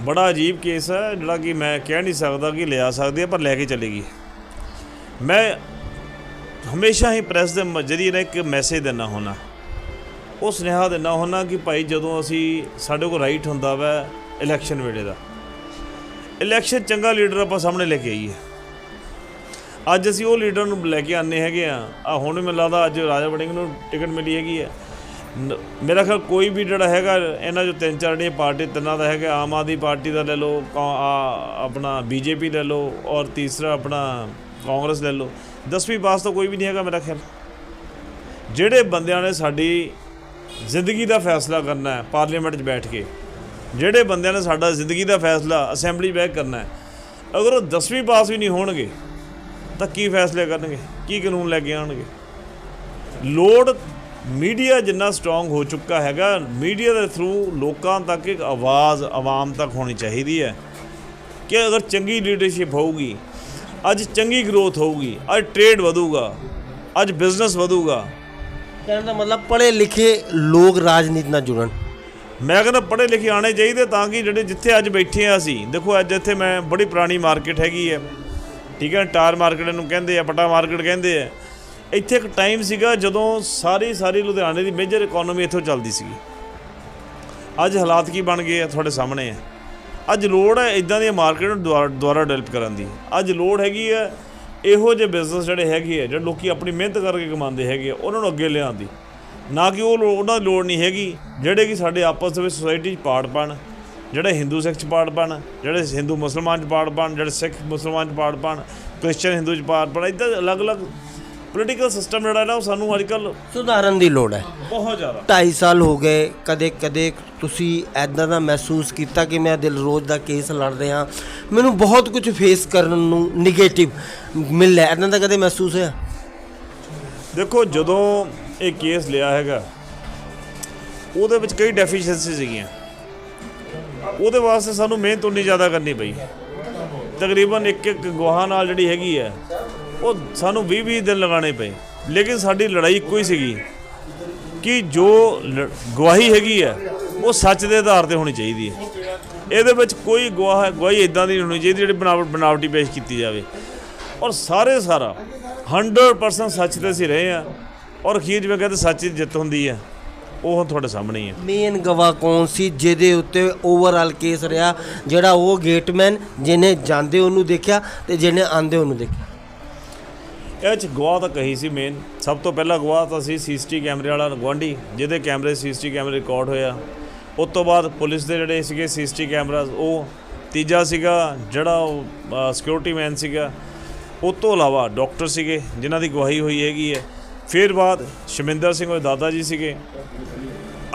ਬੜਾ ਅਜੀਬ ਕੇਸ ਹੈ ਜਿਹੜਾ ਕਿ ਮੈਂ ਕਹਿ ਨਹੀਂ ਸਕਦਾ ਕਿ ਲਿਆ ਸਕਦੀ ਹੈ ਪਰ ਲੈ ਕੇ ਚਲੇਗੀ। ਮੈਂ ਹਮੇਸ਼ਾ ਹੀ ਪ੍ਰੈਸ ਦੇ ਜ਼ਰੀਏ ਨਾਲ ਇੱਕ ਮੈਸੇਜ ਦਿੰਦਾ ਹੁੰਦਾ ਉਹ ਸੁਨੇਹਾ ਦਿੰਦਾ ਹੁੰਦਾ ਕਿ ਭਾਈ ਜਦੋਂ ਅਸੀਂ ਸਾਡੇ ਕੋਲ ਰਾਈਟ ਹੁੰਦਾ ਵਾ ਇਲੈਕਸ਼ਨ ਵੇਲੇ ਦਾ। ਇਲੈਕਸ਼ਨ ਚੰਗਾ ਲੀਡਰ ਆਪਾਂ ਸਾਹਮਣੇ ਲੈ ਕੇ ਆਈਏ। ਅੱਜ ਅਸੀਂ ਉਹ ਲੀਡਰ ਨੂੰ ਲੈ ਕੇ ਆਨੇ ਹੈਗੇ ਆ। ਆ ਹੁਣ ਮੈਨੂੰ ਲੱਗਦਾ ਅੱਜ ਰਾਜਾ ਵੜਿੰਗ ਨੂੰ ਟਿਕਟ ਮਿਲੀ ਹੈਗੀ ਹੈ ਮੇਰਾ ਖਿਆਲ ਕੋਈ ਵੀ ਜਿਹੜਾ ਹੈਗਾ, ਇਹਨਾਂ ਜੋ ਤਿੰਨ ਚਾਰ ਜਿਹੜੀਆਂ ਪਾਰਟੀ ਤਿੰਨਾਂ ਦਾ ਹੈਗਾ, ਆਮ ਆਦਮੀ ਪਾਰਟੀ ਦਾ ਲੈ ਲਓ, ਕੌ- ਆ, ਆਪਣਾ ਬੀਜੇਪੀ ਲੈ ਲਓ, ਔਰ ਤੀਸਰਾ ਆਪਣਾ ਕਾਂਗਰਸ ਲੈ ਲਓ। ਦਸਵੀਂ ਪਾਸ ਤਾਂ ਕੋਈ ਵੀ ਨਹੀਂ ਹੈਗਾ ਮੇਰਾ ਖਿਆਲ। ਜਿਹੜੇ ਬੰਦਿਆਂ ਨੇ ਸਾਡੀ ਜ਼ਿੰਦਗੀ ਦਾ ਫੈਸਲਾ ਕਰਨਾ ਹੈ, ਪਾਰਲੀਮੈਂਟ 'ਚ ਬੈਠ ਕੇ, ਜਿਹੜੇ ਬੰਦਿਆਂ ਨੇ ਸਾਡਾ ਜ਼ਿੰਦਗੀ ਦਾ ਫੈਸਲਾ ਅਸੈਂਬਲੀ ਬੈਠ ਕਰਨਾ ਹੈ, ਅਗਰ ਉਹ ਦਸਵੀਂ ਪਾਸ ਵੀ ਨਹੀਂ ਹੋਣਗੇ ਤਾਂ ਕੀ ਫੈਸਲੇ ਕਰਨਗੇ? ਕੀ ਕਾਨੂੰਨ ਲੈ ਕੇ ਆਉਣਗੇ? ਲੋੜ ਮੀਡੀਆ ਜਿੰਨਾ ਸਟਰੋਂਗ ਹੋ ਚੁੱਕਾ ਹੈਗਾ ਮੀਡੀਆ ਦੇ ਥਰੂ ਲੋਕਾਂ ਤੱਕ ਇੱਕ ਆਵਾਜ਼ ਆਵਾਮ ਤੱਕ ਹੋਣੀ ਚਾਹੀਦੀ ਹੈ ਕਿ ਅਗਰ ਚੰਗੀ ਲੀਡਰਸ਼ਿਪ ਹੋਊਗੀ ਅੱਜ ਚੰਗੀ ਗਰੋਥ ਹੋਊਗੀ ਅੱਜ ਟ੍ਰੇਡ ਵਧੂਗਾ ਅੱਜ ਬਿਜ਼ਨਸ ਵਧੂਗਾ। ਕਹਿਣ ਦਾ ਮਤਲਬ ਪੜ੍ਹੇ ਲਿਖੇ ਲੋਕ ਰਾਜਨੀਤੀ ਨਾਲ ਜੁੜਨ। ਮੈਂ ਕਹਿੰਦਾ ਪੜ੍ਹੇ ਲਿਖੇ ਆਣੇ ਚਾਹੀਦੇ ਤਾਂ ਕਿ ਜਿਹੜੇ ਜਿੱਥੇ ਅੱਜ ਬੈਠੇ ਆ ਅਸੀਂ ਦੇਖੋ ਅੱਜ ਇੱਥੇ ਮੈਂ ਬੜੀ ਪੁਰਾਣੀ ਮਾਰਕੀਟ ਹੈਗੀ ਹੈ। ਠੀਕ ਹੈ ਟਾਰ ਮਾਰਕੀਟ ਨੂੰ ਕਹਿੰਦੇ ਆ, ਪਟਾ ਮਾਰਕੀਟ ਕਹਿੰਦੇ ਆ। ਇੱਥੇ ਇੱਕ ਟਾਈਮ ਸੀਗਾ ਜਦੋਂ ਸਾਰੀ ਸਾਰੀ ਲੁਧਿਆਣੇ ਦੀ ਮੇਜਰ ਇਕਨੋਮੀ ਇੱਥੋਂ ਚੱਲਦੀ ਸੀਗੀ। ਅੱਜ ਹਾਲਾਤ ਕੀ ਬਣ ਗਏ ਆ ਤੁਹਾਡੇ ਸਾਹਮਣੇ ਆ। ਅੱਜ ਲੋੜ ਹੈ ਇਦਾਂ ਦੀਆਂ ਮਾਰਕੀਟ ਨੂੰ ਦੁਆਰਾ ਦੁਆਰਾ ਡਿਵੈਲਪ ਕਰਨ ਦੀ। ਅੱਜ ਲੋੜ ਹੈਗੀ ਹੈ ਇਹੋ ਜਿਹੇ ਬਿਜ਼ਨਸ ਜਿਹੜੇ ਹੈਗੇ ਆ, ਜਿਹੜੇ ਲੋਕੀ ਆਪਣੀ ਮਿਹਨਤ ਕਰਕੇ ਕਮਾਉਂਦੇ ਹੈਗੇ ਆ, ਉਹਨਾਂ ਨੂੰ ਅੱਗੇ ਲਿਆਉਣ ਦੀ। ਨਾ ਕਿ ਉਹ ਲੋ- ਉਹਨਾਂ ਦੀ ਲੋੜ ਨਹੀਂ ਹੈਗੀ, ਜਿਹੜੇ ਕਿ ਸਾਡੇ ਆਪਸ ਦੇ ਵਿੱਚ ਸੋਸਾਇਟੀ 'ਚ ਪਾੜ ਪਣ। ਜਿਹੜੇ ਹਿੰਦੂ ਸਿੱਖ 'ਚ ਪਾੜ ਪਣ ਜਿਹੜੇ ਹਿੰਦੂ ਮੁਸਲਮਾਨ 'ਚ ਪਾੜ ਪਣ ਜਿਹੜੇ ਸਿੱਖ ਮੁਸਲਮਾਨ 'ਚ ਪਾੜ ਪਣ ਕ੍ਰਿਸਚਨ ਹਿੰਦੂ 'ਚ ਪਾੜ ਪਣ ਇਦਾਂ ਅਲੱਗ-ਅਲੱਗ ਪੋਲੀਟੀਕਲ ਸਿਸਟਮ ਜਿਹੜਾ ਨਾ ਉਹ ਸਾਨੂੰ ਅੱਜਕੱਲ ਸੁਧਾਰਨ ਦੀ ਲੋੜ ਹੈ। ਬਹੁਤ ਜ਼ਿਆਦਾ। 2.5 ਸਾਲ ਹੋ ਗਏ ਕਦੇ ਕਦੇ ਤੁਸੀਂ ਐਦਾਂ ਦਾ ਮਹਿਸੂਸ ਕੀਤਾ ਕਿ ਮੈਂ ਦਿਲ ਰੋਜ਼ ਦਾ ਕੇਸ ਲੜ ਰਿਹਾ। ਮੈਨੂੰ ਬਹੁਤ ਕੁਝ ਫੇਸ ਕਰਨ ਨੂੰ 네ਗੇਟਿਵ ਮਿਲਿਆ। ਐਦਾਂ ਦਾ ਕਦੇ ਮਹਿਸੂਸ ਹੋਇਆ? ਦੇਖੋ ਜਦੋਂ ਇਹ ਕੇਸ ਲਿਆ ਹੈਗਾ ਉਹਦੇ ਵਿੱਚ ਕਈ ਡੈਫੀਸ਼ੀਐਂਸੀ ਸੀਗੀਆਂ। ਉਹਦੇ ਵਾਸਤੇ ਸਾਨੂੰ ਮਿਹਨਤ ਉਨੀ ਜ਼ਿਆਦਾ ਕਰਨੀ ਪਈ। ਤਕਰੀਬਨ ਇੱਕ ਇੱਕ ਗਵਾਹਾਂ ਨਾਲ ਜਿਹੜੀ ਹੈਗੀ ਹੈ, ਉਹ ਸਾਨੂੰ 20 20 ਦਿਨ ਲਗਾਉਣੇ ਪਏ। ਲੇਕਿਨ ਸਾਡੀ ਲੜਾਈ ਇੱਕੋ ਹੀ ਸੀਗੀ ਕਿ ਜੋ ਲ- ਗਵਾਹੀ ਹੈਗੀ ਹੈ, ਉਹ ਸੱਚ ਦੇ ਆਧਾਰ ਤੇ ਹੋਣੀ ਚਾਹੀਦੀ ਹੈ। ਇਹਦੇ ਵਿੱਚ ਕੋਈ ਗਵਾਹ ਗਵਾਹੀ ਇਦਾਂ ਦੀ ਨਹੀਂ ਹੋਣੀ ਚਾਹੀਦੀ ਜਿਹੜੀ ਬਣਾਵਟ ਬਣਾਵਟੀ ਪੇਸ਼ ਕੀਤੀ ਜਾਵੇ। ਔਰ ਸਾਰੇ ਸਾਰਾ 100% ਸੱਚ ਤੇ ਅਸੀਂ ਰਹੇ ਆ ਔਰ ਅਖੀਰ ਜਿਵੇਂ ਕਹਿੰਦੇ ਸੱਚ ਦੀ ਜਿੱਤ ਹੁੰਦੀ ਹੈ। ਉਹ ਹੁਣ ਤੁਹਾਡੇ ਸਾਹਮਣੇ ਹੀ ਹੈ ਮੇਨ ਗਵਾਹ ਕੌਣ ਸੀ ਜਿਹਦੇ ਉੱਤੇ ਓਵਰਆਲ ਕੇਸ ਰਿਹਾ ਜਿਹੜਾ ਉਹ ਗੇਟਮੈਨ ਜਿਹਨੇ ਜਾਂਦੇ ਉਹਨੂੰ ਦੇਖਿਆ ਤੇ ਜਿਹਨੇ ਆਂਦੇ ਉਹਨੂੰ ਦੇਖਿਆ? ਇਹ ਚ ਗਵਾਹ ਤਾਂ ਕਹੀ ਸੀ ਮੇਨ ਸਭ ਤੋਂ ਪਹਿਲਾ ਗਵਾਹ ਤਾਂ ਸੀ ਸੀਸੀਟੀ ਕੈਮਰੇ ਵਾਲਾ ਗਵਾਂਢੀ ਜਿਹਦੇ ਕੈਮਰੇ ਸੀਸੀਟੀ ਕੈਮਰੇ ਰਿਕਾਰਡ ਹੋਇਆ। ਉਸ ਤੋਂ ਬਾਅਦ ਪੁਲਿਸ ਦੇ ਜਿਹੜੇ ਸੀਗੇ ਸੀਸੀਟੀ ਕੈਮਰਾਸ ਉਹ ਤੀਜਾ ਸੀਗਾ ਜਿਹੜਾ ਸਿਕਿਉਰਿਟੀ ਮੈਨ ਸੀਗਾ। ਉਸ ਤੋਂ ਇਲਾਵਾ ਡਾਕਟਰ ਸੀਗੇ ਜਿਨ੍ਹਾਂ ਦੀ ਗਵਾਹੀ ਹੋਈ ਹੈਗੀ ਹੈ। ਫਿਰ ਬਾਅਦ ਸ਼ਮਿੰਦਰ ਸਿੰਘ ਉਹਦੇ ਦਾਦਾ ਜੀ ਸੀਗੇ।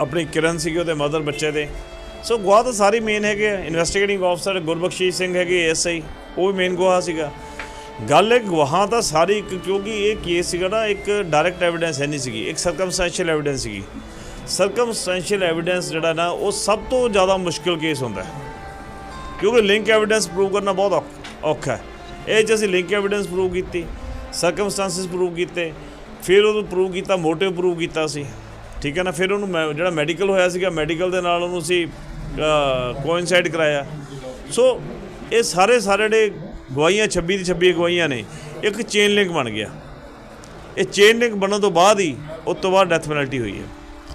ਆਪਣੀ ਕਿਰਨ ਸੀਗੀ ਉਹਦੇ ਮਦਰ ਬੱਚੇ ਦੇ। ਸੋ ਗਵਾਹ ਤਾਂ ਸਾਰੇ ਮੇਨ ਹੈਗੇ ਇਨਵੈਸਟੀਗੇਟਿੰਗ ਆਫਸਰ ਗੁਰਬਖਸ਼ੀਸ਼ ਸਿੰਘ ਹੈਗੇ ਐਸਆਈ ਉਹ ਵੀ ਮੇਨ ਗਵਾਹ ਸੀਗਾ। ਗੱਲ ਇੱਕ ਗਵਾਹਾਂ ਤਾਂ ਸਾਰੀ ਇੱਕ- ਕਿਉਂਕਿ ਇਹ ਕੇਸ ਸੀਗਾ ਨਾ, ਇੱਕ ਡਾਇਰੈਕਟ ਐਵੀਡੈਂਸ ਹੈ ਨਹੀਂ ਸੀਗੀ, ਇੱਕ ਸਰਕਮਸਟੈਂਸ਼ੀਅਲ ਐਵੀਡੈਂਸ ਸੀਗੀ। ਸਰਕਮਸਟੈਂਸ਼ੀਅਲ ਐਵੀਡੈਂਸ ਜਿਹੜਾ ਨਾ, ਉਹ ਸਭ ਤੋਂ ਜ਼ਿਆਦਾ ਮੁਸ਼ਕਿਲ ਕੇਸ ਹੁੰਦਾ ਹੈ। ਕਿਉਂਕਿ ਲਿੰਕ ਐਵੀਡੈਂਸ ਪ੍ਰੂਵ ਕਰਨਾ ਬਹੁਤ ਔਖ- ਔਖਾ ਹੈ। ਇਹ 'ਚ ਅਸੀਂ ਲਿੰਕ ਐਵੀਡੈਂਸ ਪ੍ਰੂਵ ਕੀਤੀ ਸਰਕਮਸਟੈਂਸਸ ਪ੍ਰੂਵ ਕੀਤੇ, ਫਿਰ ਉਹਨੂੰ ਪ੍ਰੂਵ ਕੀਤਾ ਮੋਟਿਵ ਪ੍ਰੂਵ ਕੀਤਾ ਸੀ ਠੀਕ ਹੈ ਨਾ, ਫਿਰ ਉਹਨੂੰ ਮੈਂ- ਜਿਹੜਾ ਮੈਡੀਕਲ ਹੋਇਆ ਸੀਗਾ ਮੈਡੀਕਲ ਦੇ ਨਾਲ ਉਹਨੂੰ ਅਸੀਂ ਕੋਇਨਸਾਈਡ ਕਰਾਇਆ। ਸੋ ਇਹ ਸਾਰੇ ਸਾਰੇ ਜਿਹੜੇ ਗਵਾਈਆਂ 26 ਦੀ 26 ਗਵਾਈਆਂ ਨੇ, ਇੱਕ ਚੇਨ ਲਿੰਕ ਬਣ ਗਿਆ। ਇਹ ਚੇਨ ਲਿੰਕ ਬਣਨ ਤੋਂ ਬਾਅਦ ਹੀ ਉਸ ਤੋਂ ਬਾਅਦ ਡੈਥ ਪੈਨਲਟੀ ਹੋਈ ਹੈ।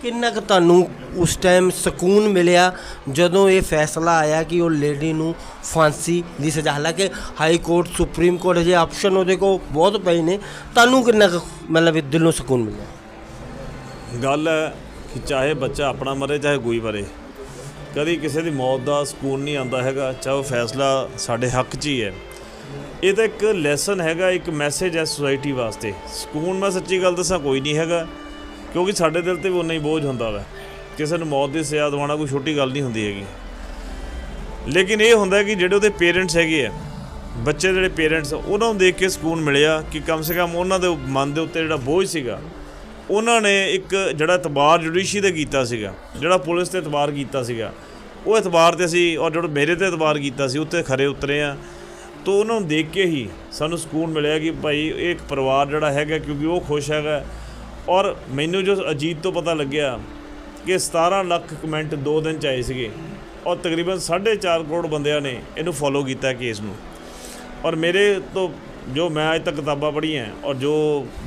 ਕਿੰਨਾ ਕੁ ਤੁਹਾਨੂੰ ਉਸ ਟਾਈਮ ਸਕੂਨ ਮਿਲਿਆ ਜਦੋਂ ਇਹ ਫੈਸਲਾ ਆਇਆ ਕਿ ਉਹ ਲੇਡੀ ਨੂੰ ਫਾਂਸੀ ਦੀ ਸਜ਼ਾ? ਹਾਲਾਂਕਿ ਹਾਈ ਕੋਰਟ ਸੁਪਰੀਮ ਕੋਰਟ ਜੇ ਆਪਸ਼ਨ ਉਹਦੇ ਕੋਲ ਬਹੁਤ ਪਏ ਨੇ। ਤੁਹਾਨੂੰ ਕਿੰਨਾ ਕੁ ਮਤਲਬ ਦਿਲ ਨੂੰ ਸਕੂਨ ਮਿਲਿਆ? ਗੱਲ ਹੈ ਕਿ ਚਾਹੇ ਬੱਚਾ ਆਪਣਾ ਮਰੇ, ਚਾਹੇ ਕੋਈ ਮਰੇ, ਕਦੀ ਕਿਸੇ ਦੀ ਮੌਤ ਦਾ ਸਕੂਨ ਨਹੀਂ ਆਉਂਦਾ ਹੈਗਾ, ਚਾਹੇ ਉਹ ਫੈਸਲਾ ਸਾਡੇ ਹੱਕ 'ਚ ਹੀ ਹੈ। ਇਹ ਤਾਂ ਇੱਕ ਲੈਸਨ ਹੈਗਾ, ਇੱਕ ਮੈਸੇਜ ਹੈ ਸੋਸਾਇਟੀ ਵਾਸਤੇ। ਸਕੂਨ ਮੈਂ ਸੱਚੀ ਗੱਲ ਦੱਸਾਂ, ਕੋਈ ਨਹੀਂ ਹੈਗਾ, ਕਿਉਂਕਿ ਸਾਡੇ ਦਿਲ ਤੇ ਵੀ ਉਨਾ ਹੀ ਬੋਝ ਹੁੰਦਾ ਵਾ। ਕਿਸੇ ਨੂੰ ਮੌਤ ਦੀ ਸਜ਼ਾ ਦਿਵਾਉਣਾ ਕੋਈ ਛੋਟੀ ਗੱਲ ਨਹੀਂ ਹੁੰਦੀ ਹੈਗੀ। ਲੇਕਿਨ ਇਹ ਹੁੰਦਾ ਕਿ ਜਿਹੜੇ ਉਹਦੇ ਪੇਰੈਂਟਸ ਹੈਗੇ ਆ, ਬੱਚੇ ਜਿਹੜੇ ਪੇਰੈਂਟਸ ਉਹਨਾਂ ਨੂੰ ਦੇਖ ਕੇ ਸਕੂਨ ਮਿਲਿਆ ਕਿ ਕਮ ਸੇ ਕਮ ਉਹਨਾਂ ਦੇ ਮਨ ਦੇ ਉੱਤੇ ਜਿਹੜਾ ਬੋਝ ਸੀਗਾ ਉਹਨਾਂ ਨੇ ਇੱਕ ਜਿਹੜਾ ਇਤਬਾਰ ਜੁਡੀਸ਼ੀ ਤੇ ਕੀਤਾ ਸੀਗਾ, ਜਿਹੜਾ ਪੁਲਿਸ ਤੇ ਇਤਬਾਰ ਕੀਤਾ ਸੀਗਾ, ਉਹ ਇਤਬਾਰ ਤੇ ਅਸੀਂ ਔਰ ਜਿਹੜਾ ਮੇਰੇ ਤੇ ਇਤਬਾਰ ਕੀਤਾ ਸੀ ਉੱਤੇ ਖਰੇ ਉਤਰੇ ਆ ਤੋ ਉਹਨਾਂ ਨੂੰ ਦੇਖ ਕੇ ਹੀ ਸਾਨੂੰ ਸਕੂਨ ਮਿਲਿਆ ਕਿ ਭਾਈ ਇਹ ਇੱਕ ਪਰਿਵਾਰ ਜਿਹੜਾ ਹੈਗਾ ਕਿਉਂਕਿ ਉਹ ਖੁਸ਼ ਹੈਗਾ। ਔਰ ਮੈਨੂੰ ਜੋ ਅਜੀਤ ਤੋਂ ਪਤਾ ਲੱਗਿਆ ਕਿ 17 ਲੱਖ ਕਮੈਂਟ 2 ਦਿਨ ਚ ਆਏ ਸੀਗੇ ਔਰ ਤਕਰੀਬਨ 4.5 ਕਰੋੜ ਬੰਦਿਆਂ ਨੇ ਇਹਨੂੰ ਫੋਲੋ ਕੀਤਾ ਕੇਸ ਨੂੰ। ਔਰ ਮੇਰੇ ਤੋਂ ਜੋ ਮੈਂ ਅੱਜ ਤੱਕ ਕਿਤਾਬਾਂ ਪੜ੍ਹੀਆਂ ਔਰ ਜੋ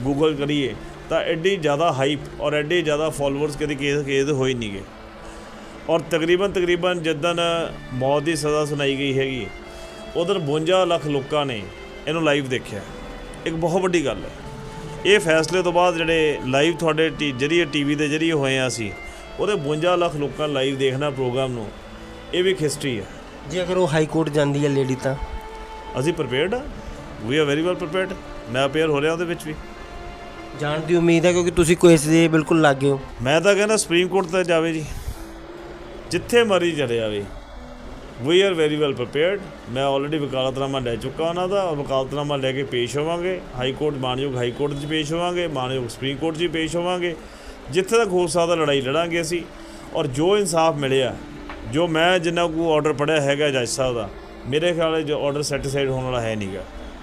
ਗੂਗਲ ਕਰੀਏ ਤਾਂ ਐਡੀ ਜ਼ਿਆਦਾ ਹਾਈਪ ਔਰ ਐਡੇ ਜ਼ਿਆਦਾ ਫਾਲੋਅਰਸ ਕਦੇ ਕੇਸ ਕੇਸ ਹੋਈ ਨਹੀਂਗੇ ਔਰ ਤਕਰੀਬਨ ਤਕਰੀਬਨ ਜਿੱਦਣ ਮੌਤ ਦੀ ਸਜ਼ਾ ਸੁਣਾਈ ਗਈ ਹੈਗੀ ਉਧਰ 52 ਲੱਖ ਲੋਕਾਂ ਨੇ ਇਹਨੂੰ ਲਾਈਵ ਦੇਖਿਆ। ਇੱਕ ਬਹੁਤ ਵੱਡੀ ਗੱਲ ਹੈ। ਇਹ ਫੈਸਲੇ ਤੋਂ ਬਾਅਦ ਜਿਹੜੇ ਲਾਈਵ ਤੁਹਾਡੇ ਜਰੀਏ ਟੀਵੀ ਦੇ ਜਰੀਏ ਹੋਏ ਆ ਅਸੀਂ ਉਹਦੇ 52 ਲੱਖ ਲੋਕਾਂ ਲਾਈਵ ਦੇਖਣਾ ਪ੍ਰੋਗਰਾਮ ਨੂੰ ਇਹ ਵੀ ਹਿਸਟਰੀ ਹੈ। ਜੇ ਅਗਰ ਉਹ ਹਾਈ ਕੋਰਟ ਜਾਂਦੀ ਹੈ ਲੇਡੀ ਤਾਂ? ਅਸੀਂ ਪ੍ਰਿਪੇਅਰਡ ਆ। We are very well prepared ਮੈਂ ਅਪੇਅਰ ਹੋ ਰਿਹਾ ਉਹਦੇ ਵਿੱਚ ਵੀ। ਜਾਣ ਦੀ ਉਮੀਦ ਹੈ ਕਿਉਂਕਿ ਤੁਸੀਂ ਕੋਈ ਇਸ ਦੇ ਬਿਲਕੁਲ ਲੱਗੇ ਹੋ। ਮੈਂ ਤਾਂ ਕਹਿੰਦਾ ਸੁਪਰੀਮ ਕੋਰਟ ਤੇ ਜਾਵੇ ਜੀ। ਜਿੱਥੇ ਮਰਜ਼ੀ ਚਲੇ ਜਾਵੇ। We are very well prepared ਮੈਂ ਆਲਰੇਡੀ ਵਕਾਲਤਨਾਮਾ ਲੈ ਚੁੱਕਾ ਉਹਨਾਂ ਦਾ ਔਰ ਵਕਾਲਤਨਾਮਾ ਲੈ ਕੇ ਪੇਸ਼ ਹੋਵਾਂਗੇ। ਹਾਈ ਕੋਰਟ ਮਾਨਯੋਗ ਹਾਈ ਕੋਰਟ 'ਚ ਪੇਸ਼ ਹੋਵਾਂਗੇ ਮਾਨਯੋਗ ਸੁਪਰੀਮ ਕੋਰਟ 'ਚ ਪੇਸ਼ ਹੋਵਾਂਗੇ। ਜਿੱਥੇ ਤੱਕ ਹੋ ਸਕਦਾ ਲੜਾਈ ਲੜਾਂਗੇ ਅਸੀਂ। ਔਰ ਜੋ ਇਨਸਾਫ ਮਿਲਿਆ ਜੋ ਮੈਂ ਜਿੰਨਾ ਕੋ ਆਰਡਰ ਪੜਿਆ ਹੈਗਾ ਜੱਜ ਸਾਹਿਬ ਦਾ ਮੇਰੇ ਖਿਆਲ ਜੋ ਆਰਡਰ ਸੈਟੀਸਫਾਈਡ ਹੋਣ ਵਾਲਾ ਹੈ ਨਹੀਂਗਾ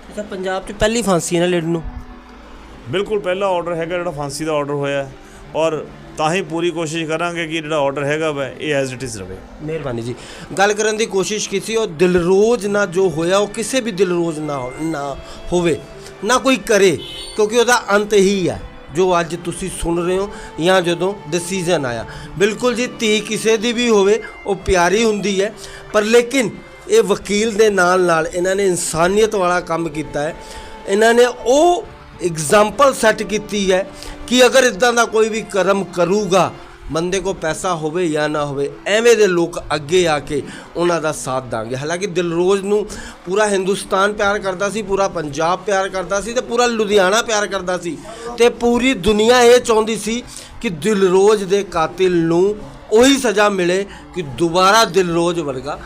ਅੱਛਾ ਪੰਜਾਬ 'ਚ ਪਹਿਲੀ ਫਾਂਸੀ ਹੈ ਨਾ ਲੇਡੀ ਨੂੰ। ਬਿਲਕੁਲ ਪਹਿਲਾ ਆਰਡਰ ਹੈਗਾ ਜਿਹੜਾ ਫਾਂਸੀ ਦਾ ਆਰਡਰ ਹੋਇਆ ਔਰ ਤਾਂ ਹੀ ਪੂਰੀ ਕੋਸ਼ਿਸ਼ ਕਰਾਂਗੇ ਕਿ ਜਿਹੜਾ ਆਰਡਰ ਹੈਗਾ ਵਾ, ਇਹ ਐਜ਼ ਇਟ ਇਜ਼ ਰਵੇ। ਮਿਹਰਬਾਨੀ ਜੀ। ਗੱਲ ਕਰਨ ਦੀ ਕੋਸ਼ਿਸ਼ ਕੀਤੀ, ਉਹ ਦਿਲਰੋਜ਼ ਨਾ ਜੋ ਹੋਇਆ, ਉਹ ਕਿਸੇ ਵੀ ਦਿਲਰੋਜ਼ ਨਾ ਨਾ ਹੋਵੇ, ਨਾ ਕੋਈ ਕਰੇ, ਕਿਉਂਕਿ ਉਹਦਾ ਅੰਤ ਹੀ ਹੈ ਜੋ ਅੱਜ ਤੁਸੀਂ ਸੁਣ ਰਹੇ ਹੋ ਜਾਂ ਜਦੋਂ ਡਿਸੀਜਨ ਆਇਆ। ਬਿਲਕੁਲ ਜੀ, ਧੀ ਕਿਸੇ ਦੀ ਵੀ ਹੋਵੇ, ਉਹ ਪਿਆਰੀ ਹੁੰਦੀ ਹੈ, ਪਰ ਲੇਕਿਨ ਇਹ ਵਕੀਲ ਦੇ ਨਾਲ ਨਾਲ ਇਹਨਾਂ ਨੇ ਇਨਸਾਨੀਅਤ ਵਾਲਾ ਕੰਮ ਕੀਤਾ ਹੈ। ਇਹਨਾਂ ਨੇ ਉਹ ਐਗਜ਼ਾਮਪਲ ਸੈੱਟ ਕੀਤੀ ਹੈ ਕਿ ਅਗਰ ਇਦਾਂ ਦਾ ਕੋਈ ਵੀ ਕਰਮ ਕਰੂਗਾ, ਬੰਦੇ ਕੋ ਪੈਸਾ ਹੋਵੇ ਜਾਂ ਨਾ ਹੋਵੇ, ਐਵੇਂ ਦੇ ਲੋਕ ਅੱਗੇ ਆ ਕੇ ਉਹਨਾਂ ਦਾ ਸਾਥ ਦਾਂਗੇ ਹਾਲਾਂਕਿ ਦਿਲਰੋਜ਼ ਨੂੰ ਪੂਰਾ ਹਿੰਦੁਸਤਾਨ ਪਿਆਰ ਕਰਦਾ ਸੀ, ਪੂਰਾ ਪੰਜਾਬ ਪਿਆਰ ਕਰਦਾ ਸੀ ਤੇ ਪੂਰਾ ਲੁਧਿਆਣਾ ਪਿਆਰ ਕਰਦਾ ਸੀ ਤੇ ਪੂਰੀ ਦੁਨੀਆ ਇਹ ਚਾਹੁੰਦੀ ਸੀ ਕਿ ਦਿਲਰੋਜ਼ ਦੇ ਕਾਤਿਲ ਨੂੰ ਉਹੀ ਸਜ਼ਾ ਮਿਲੇ ਕਿ ਦੁਬਾਰਾ ਦਿਲਰੋਜ਼ ਵਰਗਾ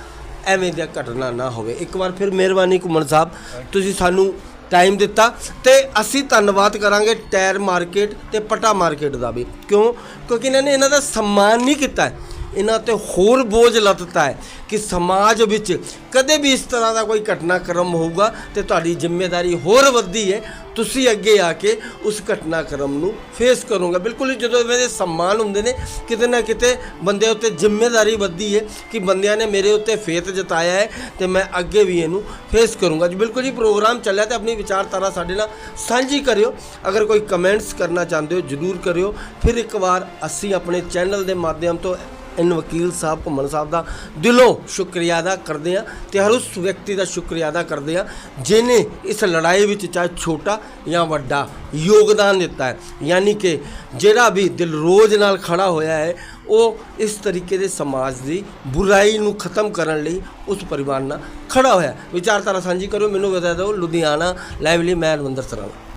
ਐਵੇਂ ਦੀ ਘਟਨਾ ਨਾ ਹੋਵੇ। ਇੱਕ ਵਾਰ ਫਿਰ ਮਿਹਰਬਾਨੀ ਘੁੰਮਣ ਸਾਹਿਬ, ਤੁਸੀਂ ਸਾਨੂੰ ਟਾਈਮ ਦਿੱਤਾ ਤੇ ਅਸੀਂ ਧੰਨਵਾਦ ਕਰਾਂਗੇ ਟਾਇਰ ਮਾਰਕੀਟ ਤੇ ਪਟਾ ਮਾਰਕੀਟ ਦਾ ਵੀ। ਕਿਉਂ? ਕਿਉਂਕਿ ਇਹਨਾਂ ਨੇ ਇਹਨਾਂ ਦਾ ਸਨਮਾਨ ਨਹੀਂ ਕੀਤਾ ਇਹਨਾਂ ਤੇ ਹੋਰ ਬੋਝ ਲੱਦਤਾ ਹੈ ਕਿ ਸਮਾਜ ਵਿੱਚ ਕਦੇ ਵੀ ਇਸ ਤਰ੍ਹਾਂ ਦਾ ਕੋਈ ਘਟਨਾਕ੍ਰਮ ਹੋਊਗਾ ਤੇ ਤੁਹਾਡੀ ਜ਼ਿੰਮੇਵਾਰੀ ਹੋਰ ਵੱਧਦੀ ਹੈ। ਤੁਸੀਂ ਅੱਗੇ ਆ ਕੇ ਉਸ ਘਟਨਾਕ੍ਰਮ ਨੂੰ ਫੇਸ ਕਰੋਗੇ। ਬਿਲਕੁਲ ਜਦੋਂ ਇਵੇਂ ਦੇ ਸਨਮਾਨ ਹੁੰਦੇ ਨੇ, ਕਿਤੇ ਨਾ ਕਿਤੇ ਬੰਦੇ ਉੱਤੇ ਜ਼ਿੰਮੇਵਾਰੀ ਵੱਧਦੀ ਹੈ ਕਿ ਬੰਦਿਆਂ ਨੇ ਮੇਰੇ ਉੱਤੇ ਫੇਥ ਜਤਾਇਆ ਹੈ ਤੇ ਮੈਂ ਅੱਗੇ ਵੀ ਇਹਨੂੰ ਫੇਸ ਕਰੂੰਗਾ। ਜੀ ਬਿਲਕੁਲ ਜੀ ਪ੍ਰੋਗਰਾਮ ਚੱਲਿਆ ਤੇ ਆਪਣੀ ਵਿਚਾਰਧਾਰਾ ਸਾਡੇ ਨਾਲ ਸਾਂਝੀ ਕਰਿਓ। ਅਗਰ ਕੋਈ ਕਮੈਂਟਸ ਕਰਨਾ ਚਾਹੁੰਦੇ ਹੋ, ਜਰੂਰ ਕਰਿਓ। ਫਿਰ ਇੱਕ ਵਾਰ ਅਸੀਂ ਆਪਣੇ ਚੈਨਲ ਦੇ ਮਾਧਿਅਮ ਤੋਂ ਇਨ ਵਕੀਲ ਸਾਹਿਬ, ਘੁੰਮਣ ਸਾਹਿਬ ਦਾ ਦਿਲੋਂ ਸ਼ੁਕਰੀਆ ਅਦਾ ਕਰਦੇ ਆ ਤੇ ਹਰ ਉਸ ਵਿਅਕਤੀ ਦਾ ਸ਼ੁਕਰੀਆ ਅਦਾ ਕਰਦੇ ਆ ਜਿਨੇ ਇਸ ਲੜਾਈ ਵਿੱਚ ਚਾਹੇ ਛੋਟਾ ਜਾਂ ਵੱਡਾ ਯੋਗਦਾਨ ਦਿੱਤਾ ਹੈ। ਯਾਨੀ ਕਿ ਜਿਹੜਾ ਵੀ ਦਿਲ ਰੋਜ਼ ਨਾਲ ਖੜਾ ਹੋਇਆ ਹੈ, ਉਹ ਇਸ ਤਰੀਕੇ ਦੇ ਸਮਾਜ ਦੀ ਬੁਰਾਈ ਨੂੰ ਖਤਮ ਕਰਨ ਲਈ ਉਸ ਪਰਿਵਾਰ ਨਾਲ ਖੜਾ ਹੋਇਆ ਵਿਚਾਰਧਾਰਾ ਸਾਂਝੀ ਕਰੋ ਮੈਨੂੰ ਬਤਾ ਦਿਓ। ਲੁਧਿਆਣਾ ਲਾਈਵਲੀ ਮੈਂ ਰਵਿੰਦਰ ਸਰਾਂ